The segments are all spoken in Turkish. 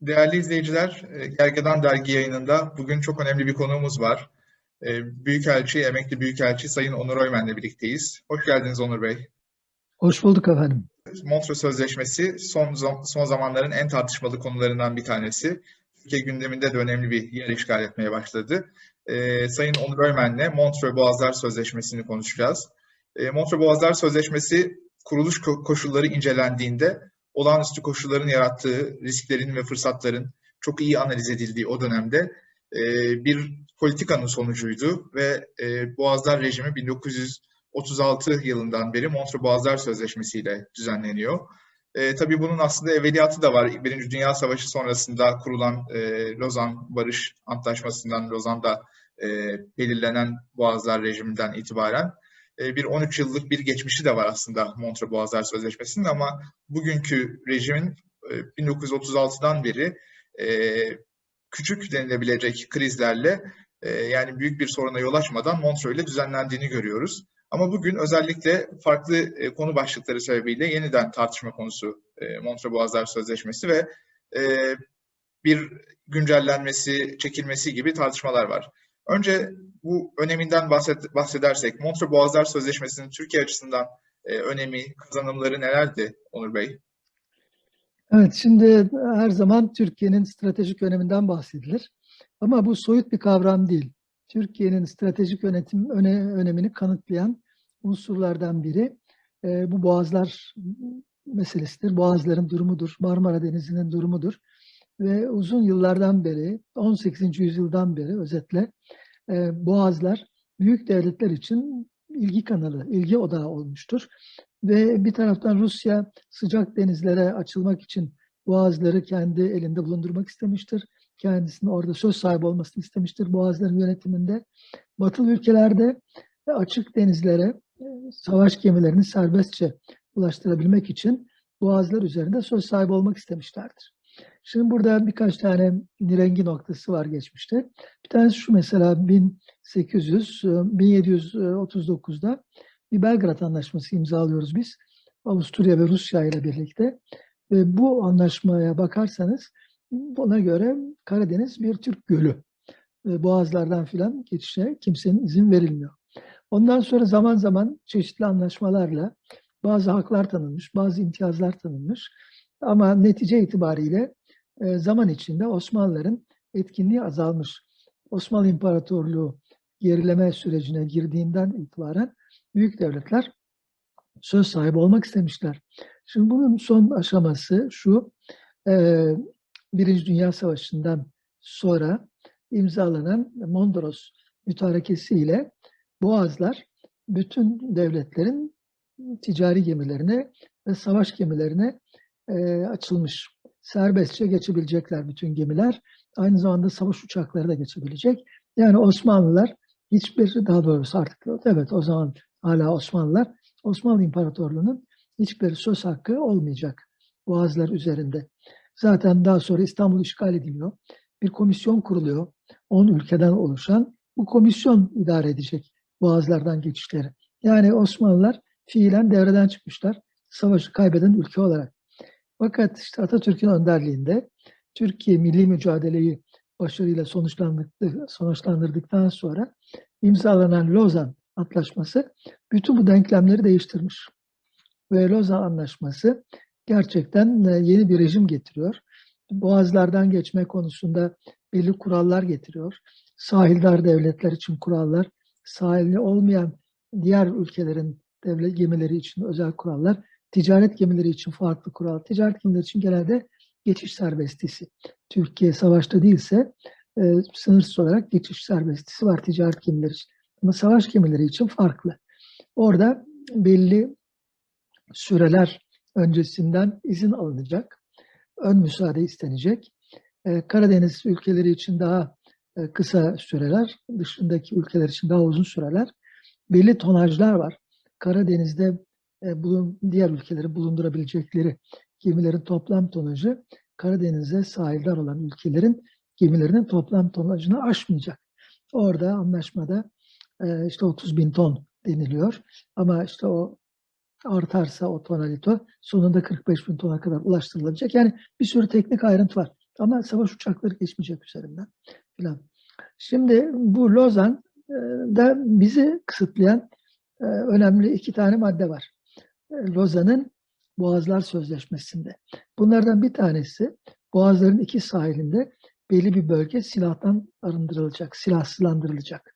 Değerli izleyiciler, e, Gergedan Dergi yayınında bugün çok önemli bir konuğumuz var. E, Büyükelçi, emekli Büyükelçi Sayın Onur Oymen'le birlikteyiz. Hoş geldiniz Onur Bey. Hoş bulduk efendim. Montreux Sözleşmesi son, son zamanların en tartışmalı konularından bir tanesi. Türkiye gündeminde de önemli bir yer işgal etmeye başladı. E, Sayın Onur Oymen'le Montreux Boğazlar Sözleşmesi'ni konuşacağız. Montreux Boğazlar Sözleşmesi kuruluş koşulları incelendiğinde olağanüstü koşulların yarattığı risklerin ve fırsatların çok iyi analiz edildiği o dönemde e, bir politikanın sonucuydu ve e, Boğazlar rejimi 1936 yılından beri Montreux Boğazlar Sözleşmesi ile düzenleniyor. E, tabii bunun aslında evveliyatı da var. Birinci Dünya Savaşı sonrasında kurulan e, Lozan Barış Antlaşması'ndan Lozan'da e, belirlenen Boğazlar rejiminden itibaren bir 13 yıllık bir geçmişi de var aslında Montreux Boğazlar Sözleşmesi'nin ama bugünkü rejimin 1936'dan e, beri e, küçük denilebilecek krizlerle yani büyük bir soruna yol açmadan Montreux ile düzenlendiğini görüyoruz. Ama bugün özellikle farklı konu başlıkları sebebiyle yeniden tartışma konusu Montreux Boğazlar Sözleşmesi ve bir güncellenmesi, çekilmesi gibi tartışmalar var. Önce bu öneminden bahset, bahsedersek, Montreux Boğazlar Sözleşmesi'nin Türkiye açısından e, önemi, kazanımları nelerdi Onur Bey? Evet, şimdi her zaman Türkiye'nin stratejik öneminden bahsedilir. Ama bu soyut bir kavram değil. Türkiye'nin stratejik yönetim öne, önemini kanıtlayan unsurlardan biri e, bu boğazlar meselesidir. Boğazların durumudur, Marmara Denizi'nin durumudur. Ve uzun yıllardan beri, 18. yüzyıldan beri özetle e, boğazlar büyük devletler için ilgi kanalı, ilgi odağı olmuştur. Ve bir taraftan Rusya sıcak denizlere açılmak için boğazları kendi elinde bulundurmak istemiştir. Kendisinin orada söz sahibi olmasını istemiştir boğazların yönetiminde. Batılı ülkelerde açık denizlere e, savaş gemilerini serbestçe ulaştırabilmek için boğazlar üzerinde söz sahibi olmak istemişlerdir. Şimdi burada birkaç tane rengi noktası var geçmişte. Bir tanesi şu mesela 1800, 1739'da e, bir Belgrad Anlaşması imzalıyoruz biz. Avusturya ve Rusya ile birlikte. Ve bu anlaşmaya bakarsanız buna göre Karadeniz bir Türk gölü. Boğazlardan filan geçişe kimsenin izin verilmiyor. Ondan sonra zaman zaman çeşitli anlaşmalarla bazı haklar tanınmış, bazı imtiyazlar tanınmış. Ama netice itibariyle e, zaman içinde Osmanlıların etkinliği azalmış. Osmanlı İmparatorluğu gerileme sürecine girdiğinden itibaren büyük devletler söz sahibi olmak istemişler. Şimdi bunun son aşaması şu, e, Birinci Dünya Savaşı'ndan sonra imzalanan Mondros mütarekesi ile Boğazlar bütün devletlerin ticari gemilerine ve savaş gemilerine e, açılmış serbestçe geçebilecekler bütün gemiler. Aynı zamanda savaş uçakları da geçebilecek. Yani Osmanlılar hiçbir, daha doğrusu artık evet o zaman hala Osmanlılar, Osmanlı İmparatorluğu'nun hiçbir söz hakkı olmayacak boğazlar üzerinde. Zaten daha sonra İstanbul işgal ediliyor. Bir komisyon kuruluyor. 10 ülkeden oluşan. Bu komisyon idare edecek boğazlardan geçişleri. Yani Osmanlılar fiilen devreden çıkmışlar. Savaşı kaybeden ülke olarak. Fakat işte Atatürk'ün önderliğinde Türkiye milli mücadeleyi başarıyla sonuçlandırdıktan sonra imzalanan Lozan Antlaşması bütün bu denklemleri değiştirmiş. Ve Lozan Anlaşması gerçekten e, yeni bir rejim getiriyor. Boğazlardan geçme konusunda belli kurallar getiriyor. Sahildar devletler için kurallar, sahilli olmayan diğer ülkelerin devlet gemileri için özel kurallar Ticaret gemileri için farklı kural. Ticaret gemileri için genelde geçiş serbestisi. Türkiye savaşta değilse e, sınırsız olarak geçiş serbestisi var ticaret gemileri için. Ama savaş gemileri için farklı. Orada belli süreler öncesinden izin alınacak. Ön müsaade istenecek. E, Karadeniz ülkeleri için daha e, kısa süreler, dışındaki ülkeler için daha uzun süreler. Belli tonajlar var. Karadeniz'de e, bulun, diğer ülkeleri bulundurabilecekleri gemilerin toplam tonajı Karadeniz'e sahildar olan ülkelerin gemilerinin toplam tonajını aşmayacak. Orada anlaşmada e, işte 30 bin ton deniliyor. Ama işte o artarsa o tonalito sonunda 45 bin tona kadar ulaştırılacak. Yani bir sürü teknik ayrıntı var. Ama savaş uçakları geçmeyecek üzerinden filan. Şimdi bu Lozan e, da bizi kısıtlayan e, önemli iki tane madde var. E, Lozan'ın Boğazlar Sözleşmesi'nde. Bunlardan bir tanesi Boğazların iki sahilinde belli bir bölge silahtan arındırılacak, silahsızlandırılacak.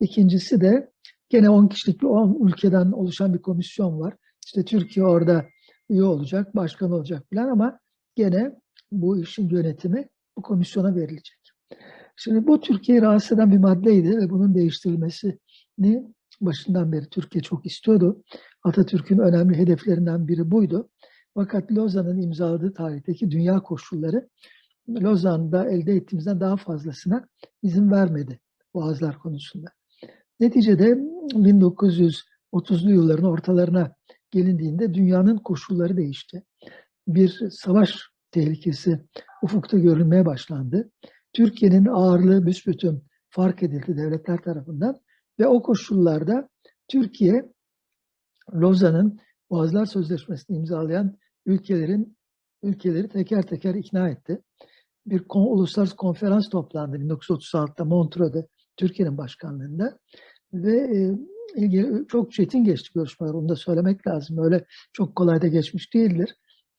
İkincisi de gene 10 kişilik bir 10 ülkeden oluşan bir komisyon var. İşte Türkiye orada üye olacak, başkan olacak falan ama gene bu işin yönetimi bu komisyona verilecek. Şimdi bu Türkiye'yi rahatsız eden bir maddeydi ve bunun değiştirilmesini başından beri Türkiye çok istiyordu. Atatürk'ün önemli hedeflerinden biri buydu. Fakat Lozan'ın imzaladığı tarihteki dünya koşulları Lozan'da elde ettiğimizden daha fazlasına izin vermedi Boğazlar konusunda. Neticede 1930'lu yılların ortalarına gelindiğinde dünyanın koşulları değişti. Bir savaş tehlikesi ufukta görülmeye başlandı. Türkiye'nin ağırlığı büsbütün fark edildi devletler tarafından ve o koşullarda Türkiye Lozan'ın Boğazlar Sözleşmesi'ni imzalayan ülkelerin ülkeleri teker teker ikna etti. Bir kon, uluslararası konferans toplandı 1936'da Montreux'de Türkiye'nin başkanlığında ve e, ilgili çok çetin geçti görüşmeler. Onu da söylemek lazım. Öyle çok kolay da geçmiş değildir.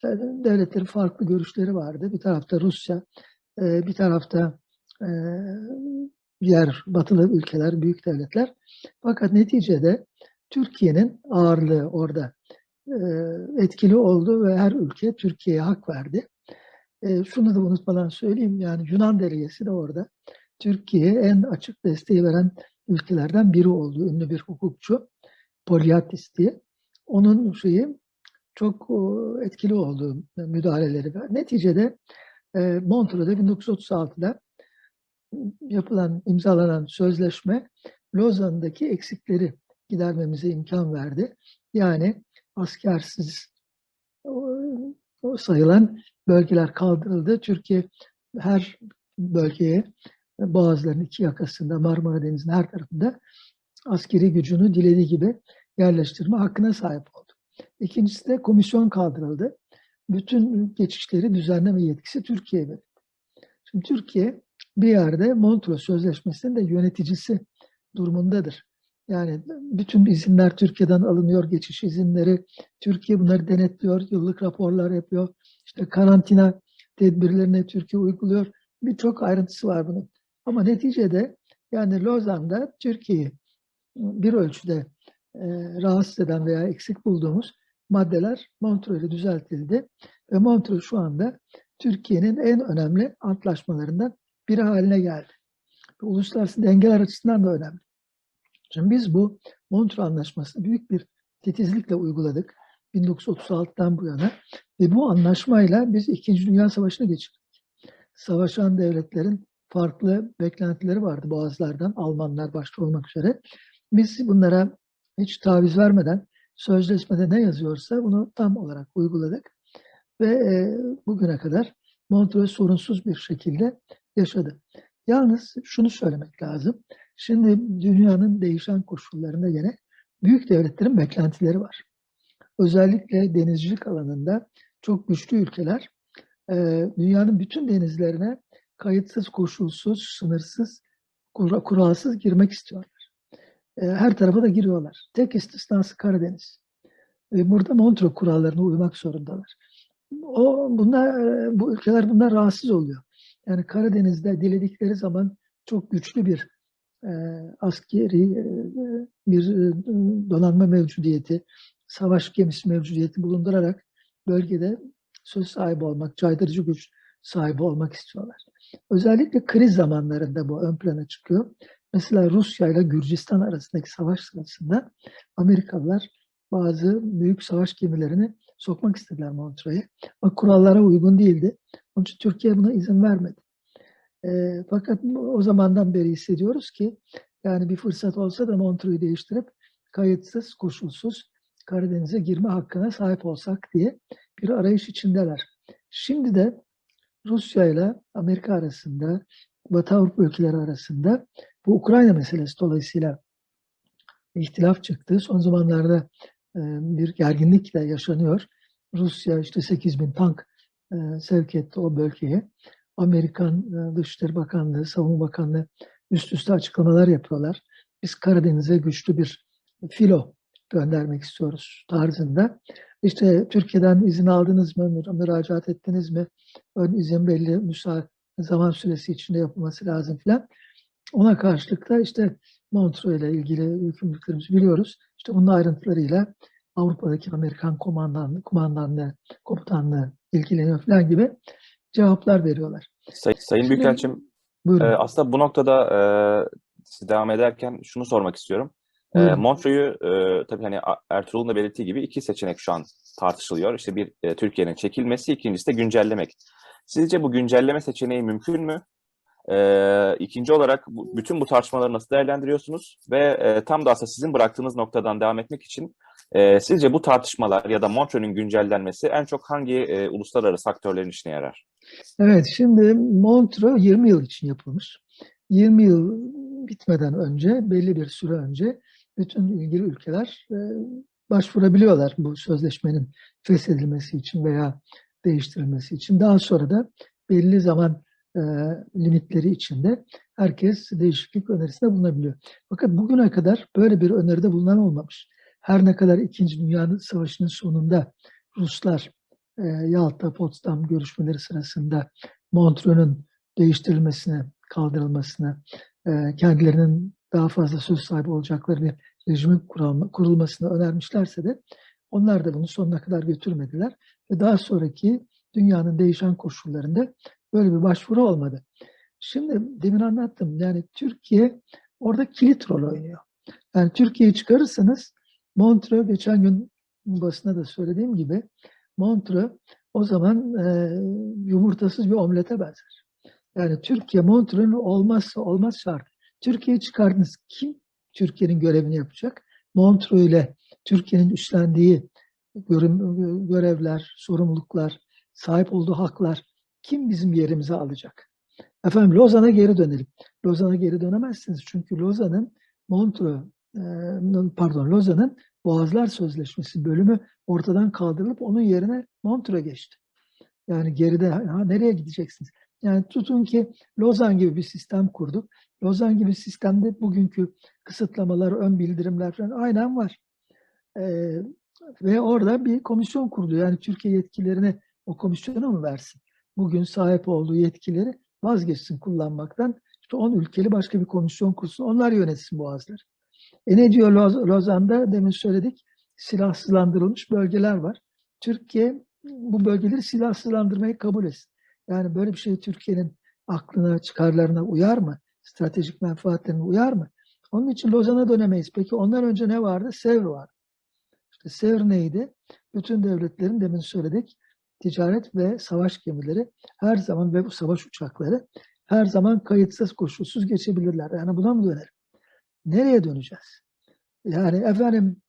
E, devletlerin farklı görüşleri vardı. Bir tarafta Rusya, e, bir tarafta e, diğer batılı ülkeler, büyük devletler. Fakat neticede Türkiye'nin ağırlığı orada e, etkili oldu ve her ülke Türkiye'ye hak verdi. E, şunu da unutmadan söyleyeyim yani Yunan delegesi de orada Türkiye'ye en açık desteği veren ülkelerden biri oldu. Ünlü bir hukukçu Poliatis diye. Onun şeyi çok etkili oldu müdahaleleri. Neticede e, Montreux'da 1936'da yapılan, imzalanan sözleşme Lozan'daki eksikleri gidermemize imkan verdi. Yani askersiz o, sayılan bölgeler kaldırıldı. Türkiye her bölgeye Boğazların iki yakasında, Marmara Denizi'nin her tarafında askeri gücünü dilediği gibi yerleştirme hakkına sahip oldu. İkincisi de komisyon kaldırıldı. Bütün geçişleri düzenleme yetkisi Türkiye'ye verildi. Şimdi Türkiye bir yerde Montreux Sözleşmesi'nin de yöneticisi durumundadır. Yani bütün izinler Türkiye'den alınıyor, geçiş izinleri. Türkiye bunları denetliyor, yıllık raporlar yapıyor. İşte karantina tedbirlerini Türkiye uyguluyor. Birçok ayrıntısı var bunun. Ama neticede yani Lozan'da Türkiye'yi bir ölçüde e, rahatsız eden veya eksik bulduğumuz maddeler Montreux'le düzeltildi. Ve Montreux şu anda Türkiye'nin en önemli antlaşmalarından biri haline geldi. Uluslararası dengeler açısından da önemli. Şimdi biz bu Montreux Anlaşması'nı büyük bir titizlikle uyguladık. 1936'dan bu yana. Ve bu anlaşmayla biz İkinci Dünya Savaşı'na geçirdik. Savaşan devletlerin farklı beklentileri vardı bazılardan, Almanlar başta olmak üzere. Biz bunlara hiç taviz vermeden sözleşmede ne yazıyorsa bunu tam olarak uyguladık. Ve e, bugüne kadar Montreux sorunsuz bir şekilde yaşadı. Yalnız şunu söylemek lazım. Şimdi dünyanın değişen koşullarında yine büyük devletlerin beklentileri var. Özellikle denizcilik alanında çok güçlü ülkeler e, dünyanın bütün denizlerine kayıtsız, koşulsuz, sınırsız, kuralsız girmek istiyorlar. E, her tarafa da giriyorlar. Tek istisnası Karadeniz. E, burada Montreux kurallarına uymak zorundalar. O, bunlar, bu ülkeler bunlar rahatsız oluyor. Yani Karadeniz'de diledikleri zaman çok güçlü bir e, askeri e, bir e, donanma mevcudiyeti, savaş gemisi mevcudiyeti bulundurarak bölgede söz sahibi olmak, caydırıcı güç sahibi olmak istiyorlar. Özellikle kriz zamanlarında bu ön plana çıkıyor. Mesela Rusya ile Gürcistan arasındaki savaş sırasında Amerikalılar bazı büyük savaş gemilerini sokmak istediler Montreux'e. Ama kurallara uygun değildi. Onun için Türkiye buna izin vermedi. E, fakat o zamandan beri hissediyoruz ki yani bir fırsat olsa da Montreux'u değiştirip kayıtsız, koşulsuz Karadeniz'e girme hakkına sahip olsak diye bir arayış içindeler. Şimdi de Rusya ile Amerika arasında, Batı Avrupa ülkeleri arasında bu Ukrayna meselesi dolayısıyla ihtilaf çıktı. Son zamanlarda e, bir gerginlik de yaşanıyor. Rusya işte 8 bin tank sevk etti o bölgeye. Amerikan e, Dışişleri Bakanlığı, Savunma Bakanlığı üst üste açıklamalar yapıyorlar. Biz Karadeniz'e güçlü bir filo göndermek istiyoruz tarzında. İşte Türkiye'den izin aldınız mı, mü- müracaat ettiniz mi? Ön izin belli müsaade zaman süresi içinde yapılması lazım filan. Ona karşılık da işte Montreux ile ilgili yükümlülüklerimizi biliyoruz. İşte bunun ayrıntılarıyla Avrupa'daki Amerikan komandanlığı, kumandanlığı, komutanlığı ilgileniyor falan gibi cevaplar veriyorlar. Say- Sayın Şimdi- Büyükelçim, Buyurun. e, aslında bu noktada e, siz devam ederken şunu sormak istiyorum. E. Montreux'u e, tabii hani Ertuğrul'un da belirttiği gibi iki seçenek şu an tartışılıyor. İşte bir e, Türkiye'nin çekilmesi, ikincisi de güncellemek. Sizce bu güncelleme seçeneği mümkün mü? E, ikinci olarak bu, bütün bu tartışmaları nasıl değerlendiriyorsunuz? Ve e, tam da aslında sizin bıraktığınız noktadan devam etmek için e, sizce bu tartışmalar ya da Montreux'un güncellenmesi en çok hangi e, uluslararası aktörlerin işine yarar? Evet, şimdi Montreux 20 yıl için yapılmış. 20 yıl bitmeden önce, belli bir süre önce bütün ilgili ülkeler e, başvurabiliyorlar bu sözleşmenin feshedilmesi için veya değiştirilmesi için. Daha sonra da belli zaman e, limitleri içinde herkes değişiklik önerisinde bulunabiliyor. Fakat bugüne kadar böyle bir öneride bulunan olmamış. Her ne kadar İkinci Dünya Savaşı'nın sonunda Ruslar e, Yalta, Potsdam görüşmeleri sırasında Montreux'un değiştirilmesine, kaldırılmasına, e, kendilerinin daha fazla söz sahibi olacakları bir rejimin kurulma- kurulmasını önermişlerse de onlar da bunu sonuna kadar götürmediler. Ve daha sonraki dünyanın değişen koşullarında böyle bir başvuru olmadı. Şimdi demin anlattım yani Türkiye orada kilit rol oynuyor. Yani Türkiye'yi çıkarırsanız Montreux geçen gün basına da söylediğim gibi Montreux o zaman e, yumurtasız bir omlete benzer. Yani Türkiye Montreux'un olmazsa olmaz şart. Türkiye'yi çıkardınız. Kim Türkiye'nin görevini yapacak? Montreux ile Türkiye'nin üstlendiği görevler, sorumluluklar, sahip olduğu haklar kim bizim yerimize alacak? Efendim Lozan'a geri dönelim. Lozan'a geri dönemezsiniz. Çünkü Lozan'ın Montreux, pardon Lozan'ın Boğazlar Sözleşmesi bölümü ortadan kaldırılıp onun yerine Montreux geçti. Yani geride ha, nereye gideceksiniz? Yani tutun ki Lozan gibi bir sistem kurduk. Lozan gibi sistemde bugünkü kısıtlamalar, ön bildirimler falan aynen var. Ee, ve orada bir komisyon kurdu. Yani Türkiye yetkilerini o komisyona mı versin? Bugün sahip olduğu yetkileri vazgeçsin kullanmaktan. İşte 10 ülkeli başka bir komisyon kursun. Onlar yönetsin boğazları. E ne diyor Loz- Lozan'da? Demin söyledik. Silahsızlandırılmış bölgeler var. Türkiye bu bölgeleri silahsızlandırmayı kabul etsin. Yani böyle bir şey Türkiye'nin aklına, çıkarlarına uyar mı? Stratejik menfaatlerine uyar mı? Onun için Lozan'a dönemeyiz. Peki ondan önce ne vardı? Sevr vardı. İşte Sevr neydi? Bütün devletlerin demin söyledik ticaret ve savaş gemileri her zaman ve bu savaş uçakları her zaman kayıtsız koşulsuz geçebilirler. Yani buna mı dönelim? Nereye döneceğiz? Yani efendim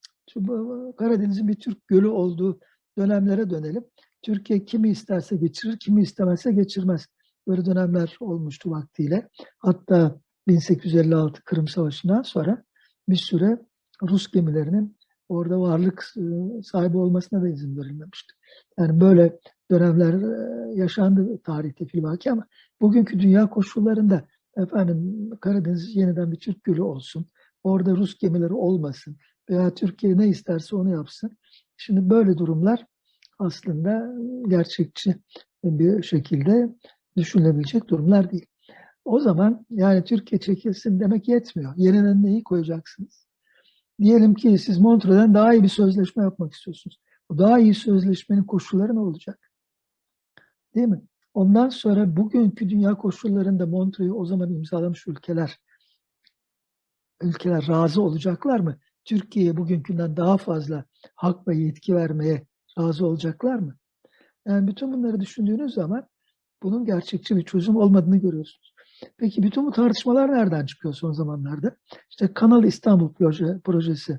Karadeniz'in bir Türk gölü olduğu dönemlere dönelim. Türkiye kimi isterse geçirir, kimi istemezse geçirmez. Böyle dönemler olmuştu vaktiyle. Hatta 1856 Kırım Savaşı'ndan sonra bir süre Rus gemilerinin orada varlık e, sahibi olmasına da izin verilmemişti. Yani böyle dönemler e, yaşandı tarihte filmaki ama bugünkü dünya koşullarında efendim Karadeniz yeniden bir Türk gölü olsun. Orada Rus gemileri olmasın veya Türkiye ne isterse onu yapsın. Şimdi böyle durumlar aslında gerçekçi bir şekilde düşünülebilecek durumlar değil. O zaman yani Türkiye çekilsin demek yetmiyor. Yerine neyi koyacaksınız? Diyelim ki siz Montreux'den daha iyi bir sözleşme yapmak istiyorsunuz. Bu daha iyi sözleşmenin koşulları ne olacak? Değil mi? Ondan sonra bugünkü dünya koşullarında Montreux'u o zaman imzalamış ülkeler ülkeler razı olacaklar mı? Türkiye'ye bugünkünden daha fazla hak ve yetki vermeye razı olacaklar mı? Yani bütün bunları düşündüğünüz zaman bunun gerçekçi bir çözüm olmadığını görüyorsunuz. Peki bütün bu tartışmalar nereden çıkıyor son zamanlarda? İşte Kanal İstanbul proje, projesi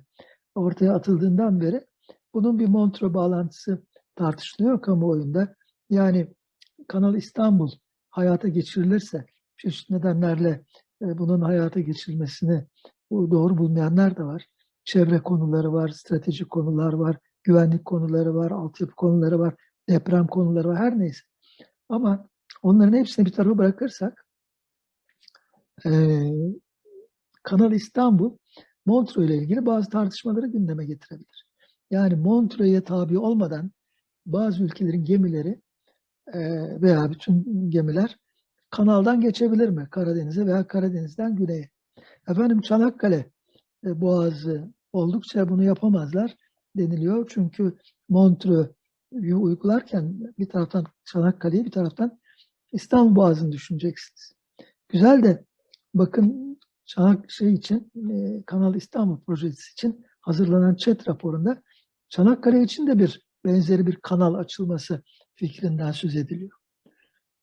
ortaya atıldığından beri bunun bir Montreux bağlantısı tartışılıyor kamuoyunda. Yani Kanal İstanbul hayata geçirilirse çeşitli nedenlerle e, bunun hayata geçirilmesini doğru bulmayanlar da var. Çevre konuları var, stratejik konular var, güvenlik konuları var, altyapı konuları var, deprem konuları var, her neyse. Ama Onların hepsini bir tarafa bırakırsak eee, Kanal İstanbul Montreux ile ilgili bazı tartışmaları gündeme getirebilir. Yani Montreux'e tabi olmadan bazı ülkelerin gemileri veya bütün gemiler kanaldan geçebilir mi? Karadeniz'e veya Karadeniz'den güneye. Efendim Çanakkale e, Boğazı oldukça bunu yapamazlar deniliyor. Çünkü Montreux'u uygularken bir taraftan Çanakkale'yi bir taraftan İstanbul Boğazı'nı düşüneceksiniz. Güzel de bakın Çanak şey için e, Kanal İstanbul projesi için hazırlanan ÇED raporunda Çanakkale için de bir benzeri bir kanal açılması fikrinden söz ediliyor.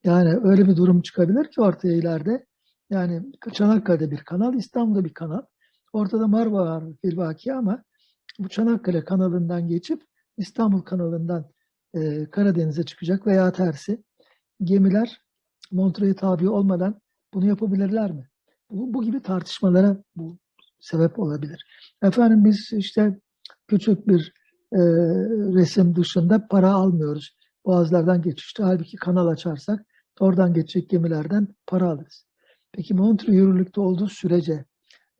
Yani öyle bir durum çıkabilir ki ortaya ileride. Yani Çanakkale'de bir kanal, İstanbul'da bir kanal. Ortada Marmara var filvaki ama bu Çanakkale kanalından geçip İstanbul kanalından e, Karadeniz'e çıkacak veya tersi. Gemiler Montreux'e tabi olmadan bunu yapabilirler mi? Bu, bu gibi tartışmalara bu sebep olabilir. Efendim biz işte küçük bir e, resim dışında para almıyoruz. Boğazlardan geçişte. Halbuki kanal açarsak oradan geçecek gemilerden para alırız. Peki Montreux yürürlükte olduğu sürece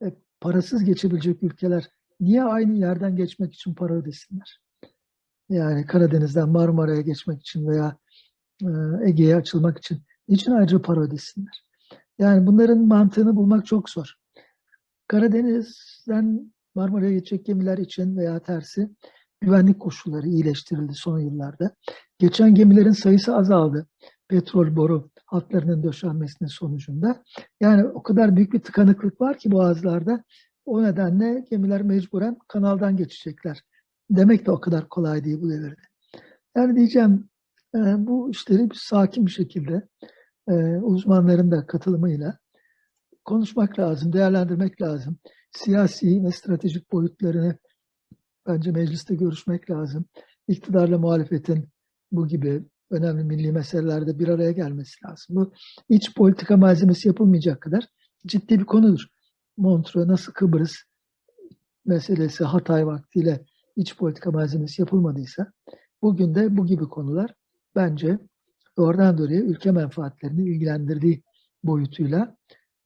e, parasız geçebilecek ülkeler niye aynı yerden geçmek için para ödesinler? Yani Karadeniz'den Marmara'ya geçmek için veya e, Ege'ye açılmak için niçin ayrıca para ödesinler? Yani bunların mantığını bulmak çok zor. Karadeniz'den Marmara'ya geçecek gemiler için veya tersi güvenlik koşulları iyileştirildi son yıllarda. Geçen gemilerin sayısı azaldı. Petrol boru hatlarının döşenmesinin sonucunda. Yani o kadar büyük bir tıkanıklık var ki boğazlarda. O nedenle gemiler mecburen kanaldan geçecekler. Demek de o kadar kolay değil bu devirde. Yani diyeceğim e, bu işleri bir sakin bir şekilde e, uzmanların da katılımıyla konuşmak lazım, değerlendirmek lazım. Siyasi ve stratejik boyutlarını bence mecliste görüşmek lazım. İktidarla muhalefetin bu gibi önemli milli meselelerde bir araya gelmesi lazım. Bu iç politika malzemesi yapılmayacak kadar ciddi bir konudur. Montreux nasıl Kıbrıs meselesi Hatay vaktiyle iç politika malzemesi yapılmadıysa bugün de bu gibi konular bence doğrudan doğruya ülke menfaatlerini ilgilendirdiği boyutuyla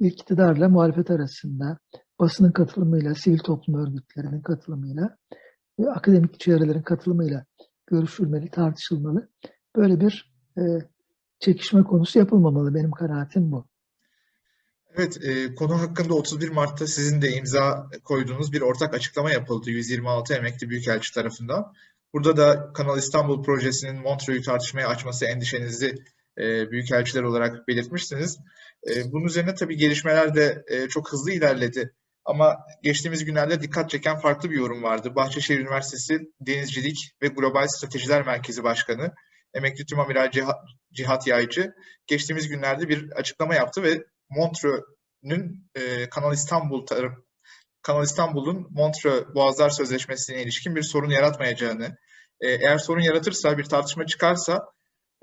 iktidarla muhalefet arasında basının katılımıyla, sivil toplum örgütlerinin katılımıyla ve akademik çevrelerin katılımıyla görüşülmeli, tartışılmalı. Böyle bir e, çekişme konusu yapılmamalı. Benim kanaatim bu. Evet, e, konu hakkında 31 Mart'ta sizin de imza koyduğunuz bir ortak açıklama yapıldı 126 emekli büyükelçi tarafından. Burada da Kanal İstanbul projesinin Montreux'u tartışmaya açması endişenizi e, büyükelçiler olarak belirtmişsiniz. E, bunun üzerine tabii gelişmeler de e, çok hızlı ilerledi. Ama geçtiğimiz günlerde dikkat çeken farklı bir yorum vardı. Bahçeşehir Üniversitesi Denizcilik ve Global Stratejiler Merkezi Başkanı emekli tümamiral Cihat, Cihat Yaycı geçtiğimiz günlerde bir açıklama yaptı ve Montreux'ün e, Kanal İstanbul taraf, Kanal İstanbul'un Montreux Boğazlar Sözleşmesi'ne ilişkin bir sorun yaratmayacağını, e, eğer sorun yaratırsa, bir tartışma çıkarsa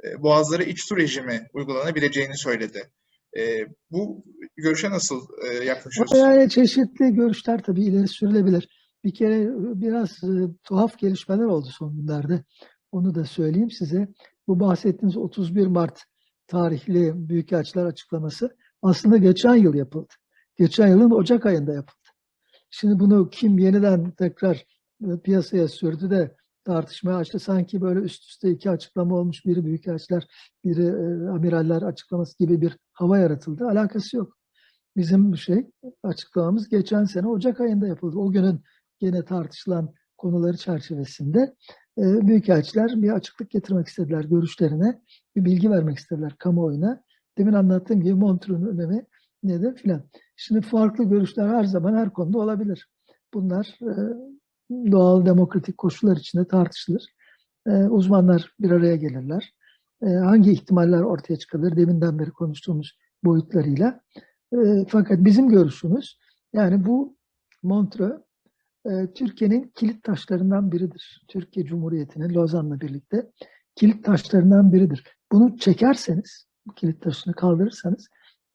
e, Boğazlara iç su rejimi uygulanabileceğini söyledi. E, bu görüşe nasıl e, yaklaşıyorsunuz? Yani çeşitli görüşler tabii ileri sürülebilir. Bir kere biraz e, tuhaf gelişmeler oldu son günlerde. Onu da söyleyeyim size. Bu bahsettiğiniz 31 Mart tarihli Büyükelçiler açıklaması aslında geçen yıl yapıldı. Geçen yılın Ocak ayında yapıldı. Şimdi bunu kim yeniden tekrar e, piyasaya sürdü de tartışmaya açtı. Sanki böyle üst üste iki açıklama olmuş. Biri Büyükelçiler, biri e, Amiraller açıklaması gibi bir hava yaratıldı. Alakası yok. Bizim şey açıklamamız geçen sene Ocak ayında yapıldı. O günün yine tartışılan konuları çerçevesinde e, büyükelçiler bir açıklık getirmek istediler görüşlerine, bir bilgi vermek istediler kamuoyuna. Demin anlattığım gibi Montreux'un önemi nedir filan. Şimdi farklı görüşler her zaman her konuda olabilir. Bunlar e, doğal demokratik koşullar içinde tartışılır. E, uzmanlar bir araya gelirler. E, hangi ihtimaller ortaya çıkabilir? Deminden beri konuştuğumuz boyutlarıyla. E, fakat bizim görüşümüz yani bu Montreux e, Türkiye'nin kilit taşlarından biridir. Türkiye Cumhuriyeti'nin Lozan'la birlikte kilit taşlarından biridir. Bunu çekerseniz, bu kilit taşını kaldırırsanız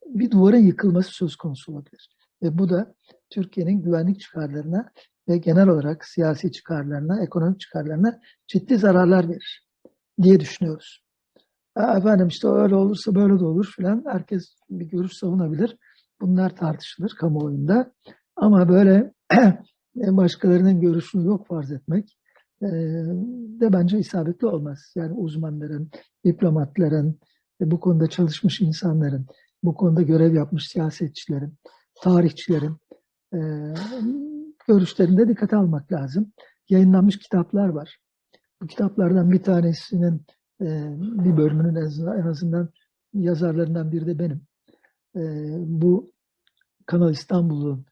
bir duvarın yıkılması söz konusu olabilir. Ve bu da Türkiye'nin güvenlik çıkarlarına ve genel olarak siyasi çıkarlarına, ekonomik çıkarlarına ciddi zararlar verir diye düşünüyoruz. "Ha, efendim işte öyle olursa böyle de olur filan. Herkes bir görüş savunabilir. Bunlar tartışılır kamuoyunda. Ama böyle başkalarının görüşünü yok farz etmek e, de bence isabetli olmaz. Yani uzmanların, diplomatların, ve bu konuda çalışmış insanların, bu konuda görev yapmış siyasetçilerin, tarihçilerin e, görüşlerinde dikkate almak lazım. Yayınlanmış kitaplar var. Bu kitaplardan bir tanesinin e, bir bölümünün en azından yazarlarından biri de benim. Bu Kanal İstanbul'un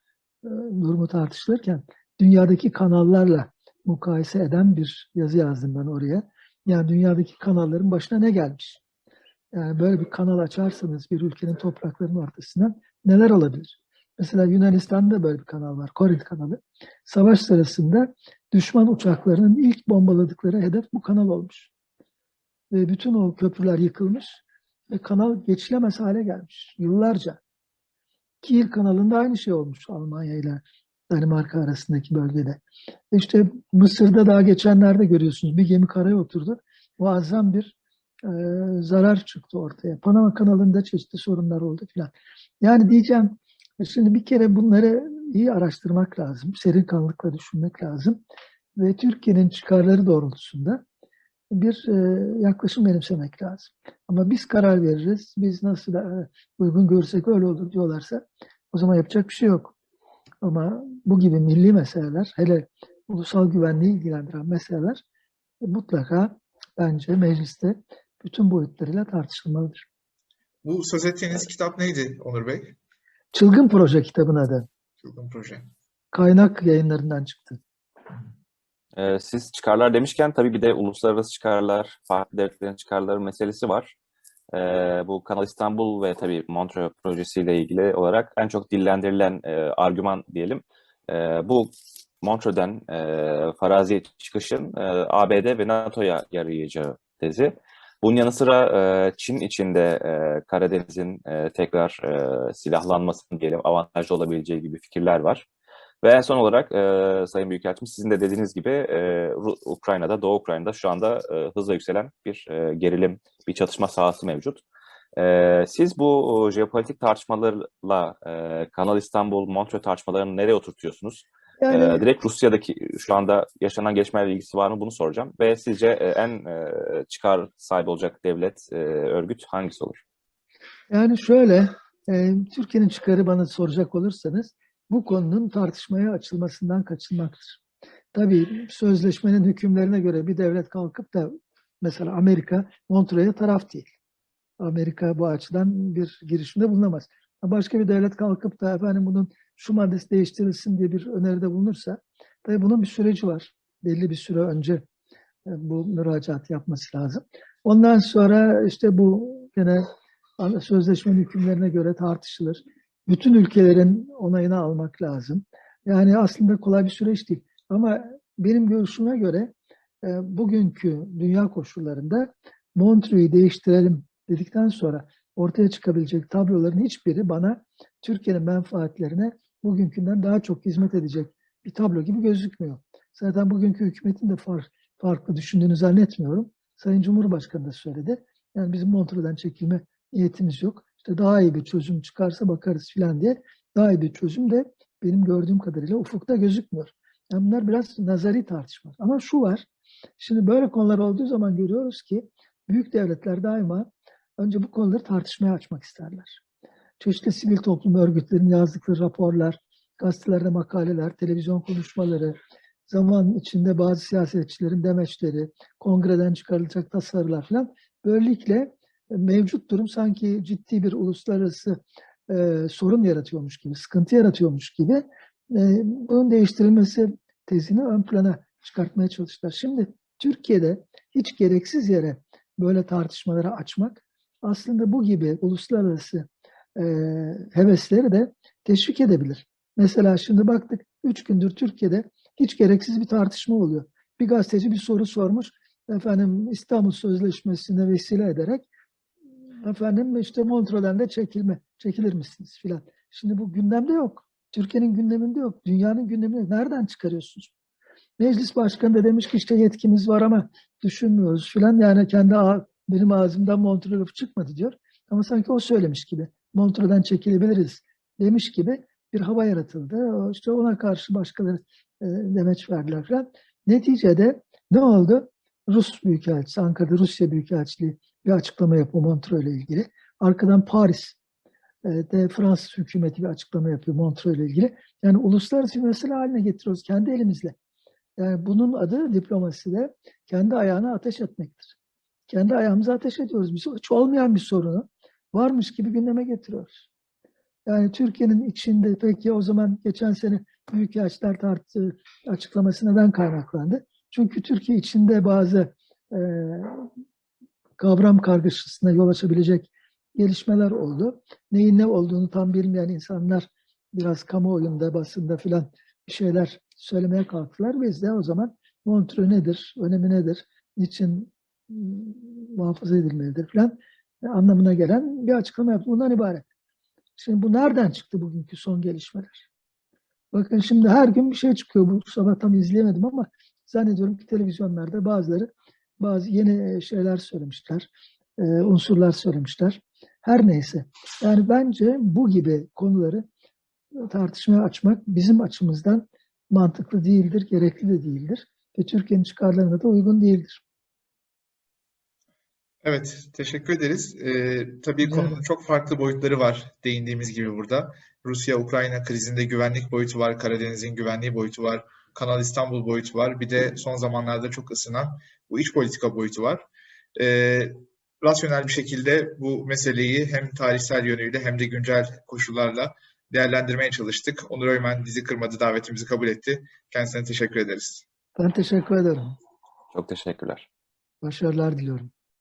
durumu tartışılırken dünyadaki kanallarla mukayese eden bir yazı yazdım ben oraya. Yani dünyadaki kanalların başına ne gelmiş? Yani böyle bir kanal açarsanız bir ülkenin topraklarının ortasından neler olabilir? Mesela Yunanistan'da böyle bir kanal var, Korint kanalı. Savaş sırasında düşman uçaklarının ilk bombaladıkları hedef bu kanal olmuş. Ve bütün o köprüler yıkılmış ve kanal geçilemez hale gelmiş yıllarca. Kiel kanalında aynı şey olmuş Almanya ile Danimarka arasındaki bölgede. İşte Mısır'da daha geçenlerde görüyorsunuz bir gemi karaya oturdu. Muazzam bir e, zarar çıktı ortaya. Panama kanalında çeşitli sorunlar oldu filan. Yani diyeceğim şimdi bir kere bunları iyi araştırmak lazım. Serin kanlılıkla düşünmek lazım. Ve Türkiye'nin çıkarları doğrultusunda bir e, yaklaşım benimsemek lazım. Ama biz karar veririz. Biz nasıl da uygun görsek öyle olur diyorlarsa o zaman yapacak bir şey yok. Ama bu gibi milli meseleler, hele ulusal güvenliği ilgilendiren meseleler mutlaka bence mecliste bütün boyutlarıyla tartışılmalıdır. Bu söz ettiğiniz kitap neydi Onur Bey? Çılgın Proje kitabın adı. Çılgın proje. Kaynak yayınlarından çıktı. Ee, siz çıkarlar demişken tabii bir de uluslararası çıkarlar, farklı devletlerin çıkarları meselesi var. Ee, bu Kanal İstanbul ve tabii Montreux projesiyle ilgili olarak en çok dillendirilen e, argüman diyelim. E, bu Montreux'den e, farazi çıkışın e, ABD ve NATO'ya yarayacağı tezi. Bunun yanı sıra e, Çin içinde e, Karadeniz'in e, tekrar e, silahlanmasının diyelim avantajlı olabileceği gibi fikirler var. Ve en son olarak e, Sayın Büyükelçim sizin de dediğiniz gibi e, Ukrayna'da, Doğu Ukrayna'da şu anda e, hızla yükselen bir e, gerilim, bir çatışma sahası mevcut. E, siz bu jeopolitik tartışmalarla e, Kanal İstanbul, Montreux tartışmalarını nereye oturtuyorsunuz? Yani E, direkt Rusya'daki şu anda yaşanan gelişmelerle ilgisi var mı bunu soracağım. Ve sizce e, en e, çıkar sahibi olacak devlet, e, örgüt hangisi olur? Yani şöyle, e, Türkiye'nin çıkarı bana soracak olursanız bu konunun tartışmaya açılmasından kaçınmaktır. Tabii sözleşmenin hükümlerine göre bir devlet kalkıp da mesela Amerika Montreux'e taraf değil. Amerika bu açıdan bir girişimde bulunamaz. Başka bir devlet kalkıp da efendim bunun şu maddesi değiştirilsin diye bir öneride bulunursa tabii bunun bir süreci var. Belli bir süre önce e, bu müracaat yapması lazım. Ondan sonra işte bu gene sözleşmenin hükümlerine göre tartışılır. Bütün ülkelerin onayını almak lazım. Yani aslında kolay bir süreç değil. Ama benim görüşüme göre e, bugünkü dünya koşullarında Montreux'u değiştirelim dedikten sonra ortaya çıkabilecek tabloların hiçbiri bana Türkiye'nin menfaatlerine bugünkünden daha çok hizmet edecek bir tablo gibi gözükmüyor. Zaten bugünkü hükümetin de far, farklı düşündüğünü zannetmiyorum. Sayın Cumhurbaşkanı da söyledi. Yani bizim Montreux'dan çekilme niyetimiz yok. İşte daha iyi bir çözüm çıkarsa bakarız filan diye. Daha iyi bir çözüm de benim gördüğüm kadarıyla ufukta gözükmüyor. Yani bunlar biraz nazari tartışma. Ama şu var. Şimdi böyle konular olduğu zaman görüyoruz ki büyük devletler daima önce bu konuları tartışmaya açmak isterler. Çeşitli sivil toplum örgütlerinin yazdıkları raporlar, gazetelerde makaleler, televizyon konuşmaları, zaman içinde bazı siyasetçilerin demeçleri, kongreden çıkarılacak tasarılar falan böylelikle mevcut durum sanki ciddi bir uluslararası e, sorun yaratıyormuş gibi, sıkıntı yaratıyormuş gibi e, bunun değiştirilmesi tezini ön plana çıkartmaya çalıştılar. Şimdi Türkiye'de hiç gereksiz yere böyle tartışmaları açmak aslında bu gibi uluslararası e, hevesleri de teşvik edebilir. Mesela şimdi baktık üç gündür Türkiye'de hiç gereksiz bir tartışma oluyor. Bir gazeteci bir soru sormuş. Efendim İstanbul Sözleşmesi'ne vesile ederek efendim işte Montreux'den de çekilme, çekilir misiniz filan. Şimdi bu gündemde yok. Türkiye'nin gündeminde yok. Dünyanın gündeminde. Nereden çıkarıyorsunuz? Meclis Başkanı da demiş ki işte yetkimiz var ama düşünmüyoruz filan. Yani kendi benim ağzımdan Montreux lafı çıkmadı diyor. Ama sanki o söylemiş gibi. Montreux'dan çekilebiliriz demiş gibi bir hava yaratıldı. İşte ona karşı başkaları e, demeç verdiler falan. Neticede ne oldu? Rus Büyükelçisi, Ankara'da Rusya Büyükelçiliği bir açıklama yapıyor Montreux ile ilgili. Arkadan Paris e, de Fransız hükümeti bir açıklama yapıyor Montreux ile ilgili. Yani uluslararası bir mesele haline getiriyoruz kendi elimizle. Yani bunun adı diplomaside kendi ayağına ateş etmektir. Kendi ayağımıza ateş ediyoruz. Biz hiç olmayan bir sorunu varmış gibi gündeme getiriyoruz. Yani Türkiye'nin içinde peki o zaman geçen sene Büyükelçiler tartı açıklaması neden kaynaklandı? Çünkü Türkiye içinde bazı e, kavram kargaşasına yol açabilecek gelişmeler oldu. Neyin ne olduğunu tam bilmeyen insanlar biraz kamuoyunda, basında filan bir şeyler söylemeye kalktılar. Biz de o zaman Montreux nedir, önemi nedir, niçin mm, muhafaza edilmelidir filan e, anlamına gelen bir açıklama yaptı. Bundan ibaret. Şimdi bu nereden çıktı bugünkü son gelişmeler? Bakın şimdi her gün bir şey çıkıyor. Bu sabah tam izleyemedim ama zannediyorum ki televizyonlarda bazıları bazı yeni şeyler söylemişler, e, unsurlar söylemişler. Her neyse. Yani bence bu gibi konuları tartışmaya açmak bizim açımızdan mantıklı değildir, gerekli de değildir. Ve Türkiye'nin çıkarlarına da uygun değildir. Evet, teşekkür ederiz. Ee, tabii Rica konunun çok farklı boyutları var değindiğimiz gibi burada. Rusya-Ukrayna krizinde güvenlik boyutu var, Karadeniz'in güvenliği boyutu var, Kanal İstanbul boyutu var. Bir de son zamanlarda çok ısınan bu iç politika boyutu var. Ee, rasyonel bir şekilde bu meseleyi hem tarihsel yönüyle hem de güncel koşullarla değerlendirmeye çalıştık. Onur Öymen bizi kırmadı, davetimizi kabul etti. Kendisine teşekkür ederiz. Ben teşekkür ederim. Çok teşekkürler. Başarılar diliyorum.